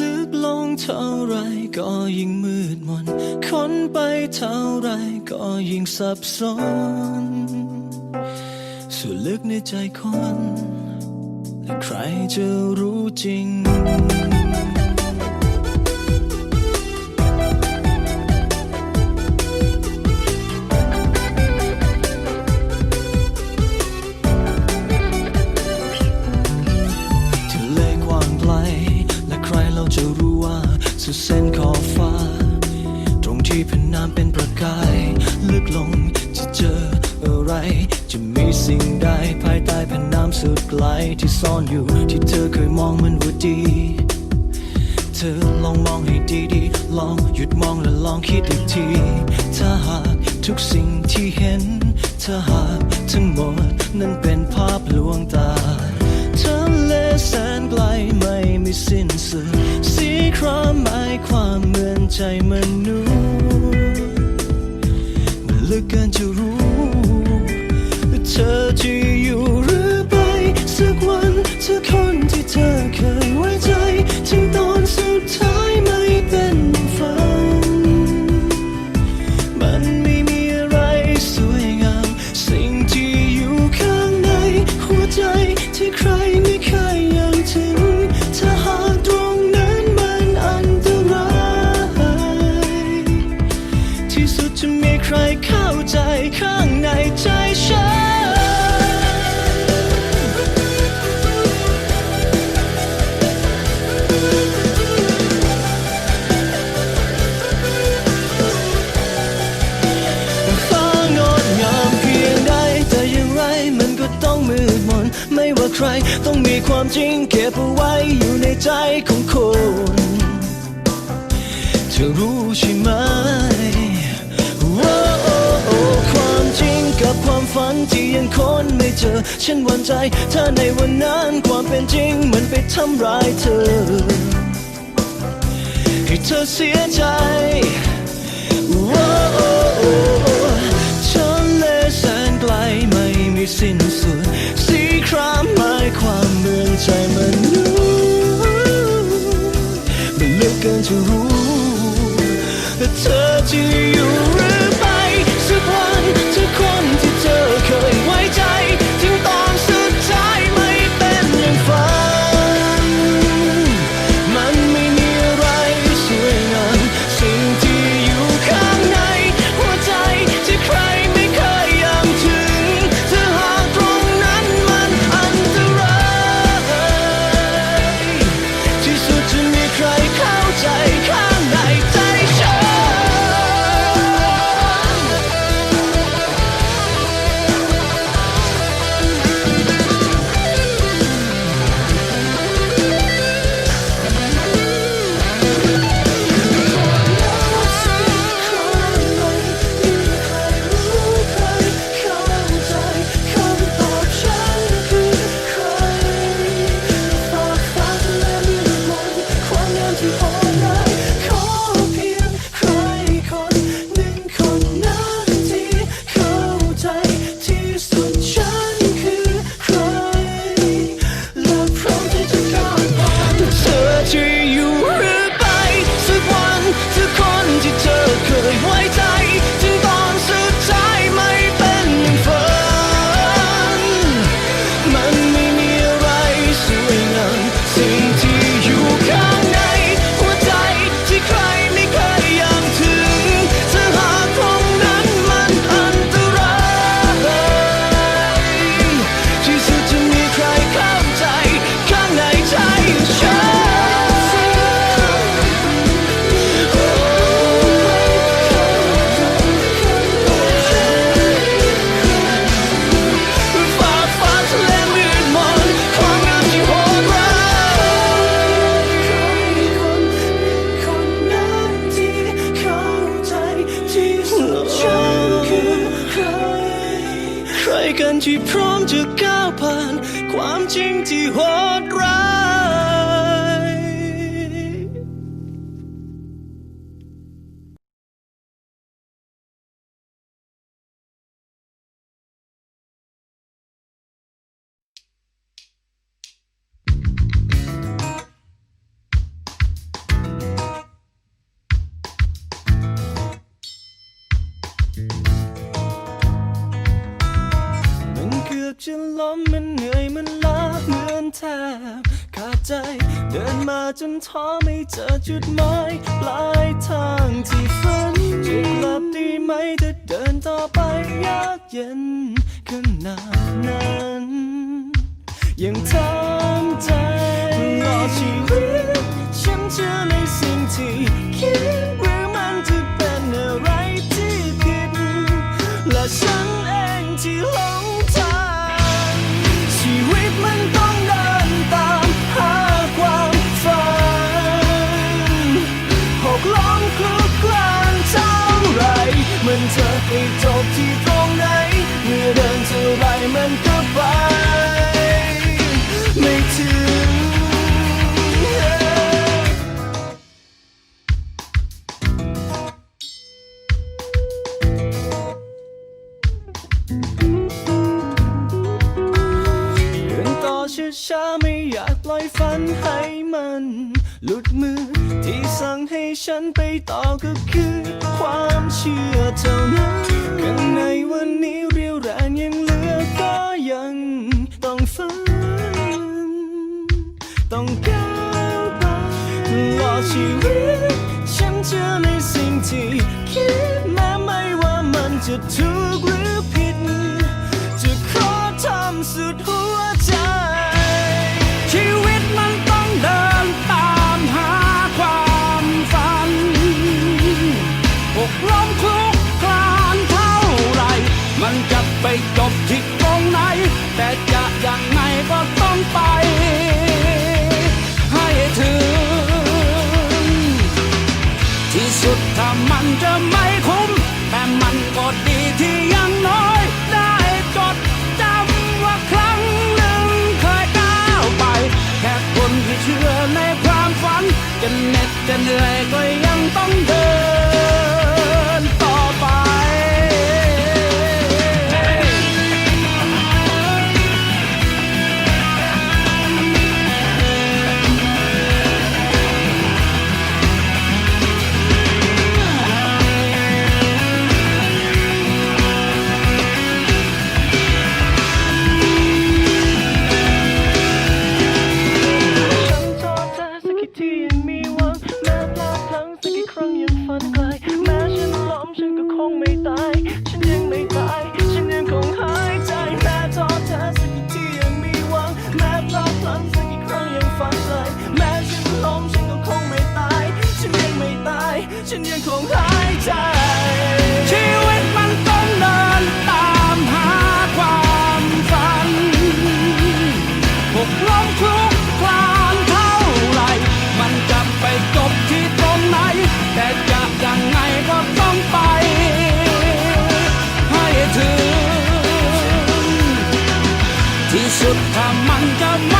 ลึกลงเท่าไรก็ยิ่งมืดมนค้นไปเท่าไรก็ยิ่งสับสนส่วนลึกในใจคนและใครจะรู้จริงทะเลกว้างไกล จะรู้ว่าสุดเส้นขอบฟ้า ตรงที่เป็นน้ำเป็นประกาย ลึกลงจะเจออะไร จะมีสิ่งใดภายใต้แผ่นน้ำสุดไกลที่ซ่อนอยู่ที่เธอเคยมองมันว่าดี เธอลองมองให้ดีๆ ลองหยุดมองและลองคิดอีกที ถ้าหากทุกสิ่งที่เห็น ถ้าหากทั้งหมดนั้นเป็นภาพลวงตาทะเลแสนไกล ใจมัน มีความจริงเก็บเอาไว้อยู่ในใจของคนเธอรู้ใช่ไหมความจริงกับความฝันที่ยังค้นไม่เจอ ฉันหวั่นใจถ้าในวันนั้นความเป็นจริงมันไปทำร้ายเธอ ให้เธอเสียใจว้าวทะเลแสนไกลไม่มีสิ้นสุดสีครามหม มั ล้มมันเหนื่อยมันล้าเหมือนแทบขาดใจ เดินมาจนท้อไม่เจอจุดหมายปลายทางที่ฝันจะกลับดีไหมจะเดินต่อไปยากเย็นขนาดนั้นยังเธอ กันไปต่อก็คือความเชื่อเธอุดถ้ามันจะ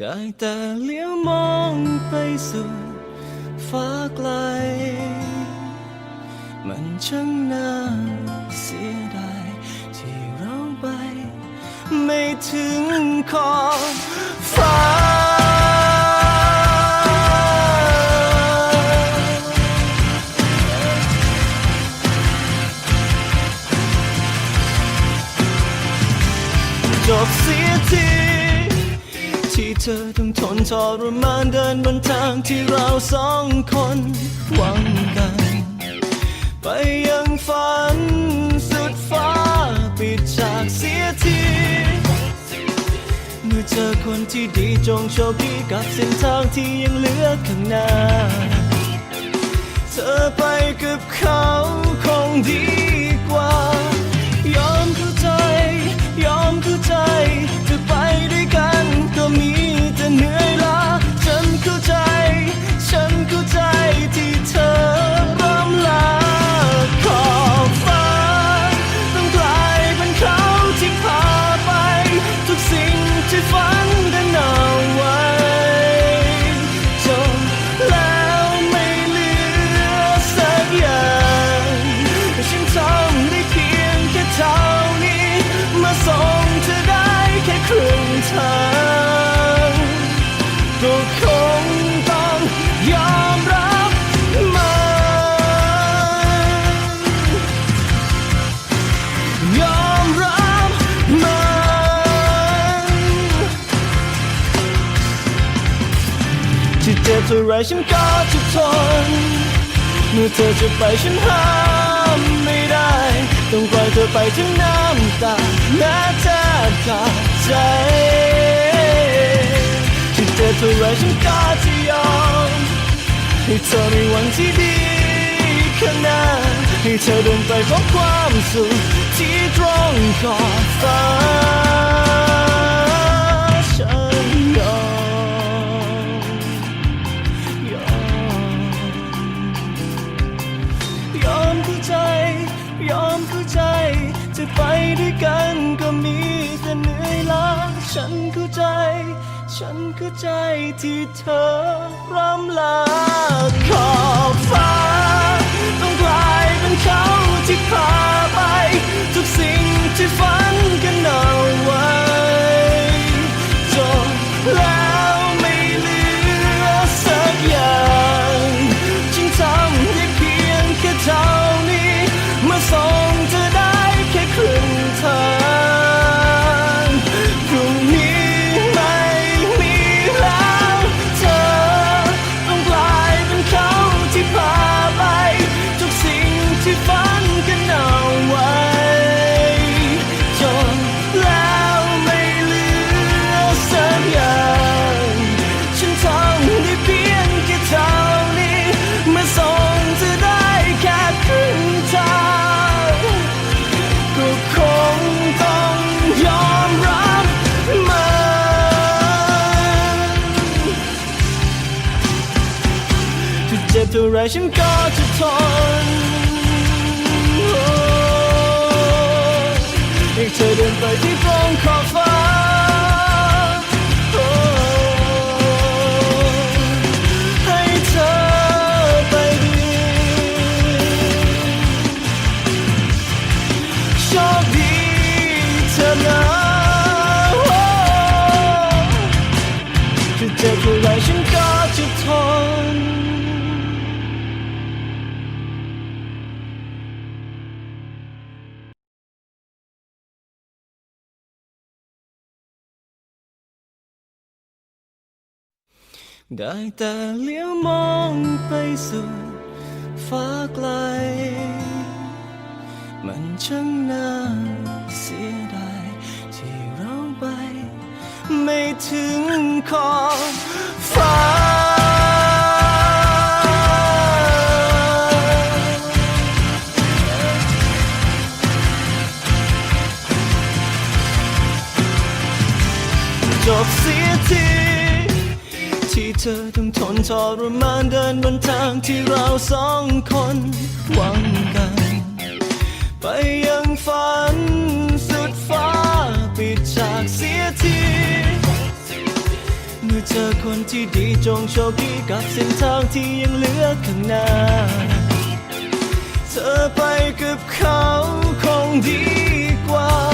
ได้แต่เลี้ยวมองไปสู่ฟ้าไกล มันช่างน่าเสียดายที่เราไป ไม่ถึงขอบฟ้าจบเสียที ที่เธอต้องทนทรมานเดินบนทางที่เราสองคนหวังกัน ไปยังฝันสุดฟ้าปิดฉากเสียทีเมื่อเจอคนที่ดีจงโชคดีกับเส้นทางที่ยังเหลือข้างหน้า เธอไปกับเขาคงดี เจ็บเท่าไรฉันก็จะทน เมื่อเธอจะไปฉันห้ามไม่ได้ ต้องปล่อยเธอไปทั้งน้ำตาแม้เธอขาดใจที่เจ็บเท่าไรฉันก็จะยอมให้เธอมีวันที่ดีข้างหน้าให้เธอเดินไปพบความสุขที่ตรงขอบฟ้าฉันยอม ไปด้วยกันก็มีแต่เหนื่อยล้าฉันเข้าใจ ฉันเข้าใจที่เธอร่ำลาขอบฟ้าต้องกลายเป็นเขาที่พาไป ทุกสิ่งที่ฝันกันเอาไว้จบแล้ว เจ็บเท่าไรฉันก็จะทน ได้แต่เลี้ยวมองไปสุดฟ้าไกล มันช่างน่าเสียดายที่เราไป ไม่ถึงขอบฟ้าจบเสียทีที่ ธอต้องทนทรมานเดินบนทางที่เราสองคนหวังกัน ไปยังฝันสุดฟ้าปิดฉากเสียทีเมื่อเจอคนที่ดีจงโชคดีกับเส้นทางที่ยังเหลือข้างหน้า เธอไปกับเขาคงดีกว่า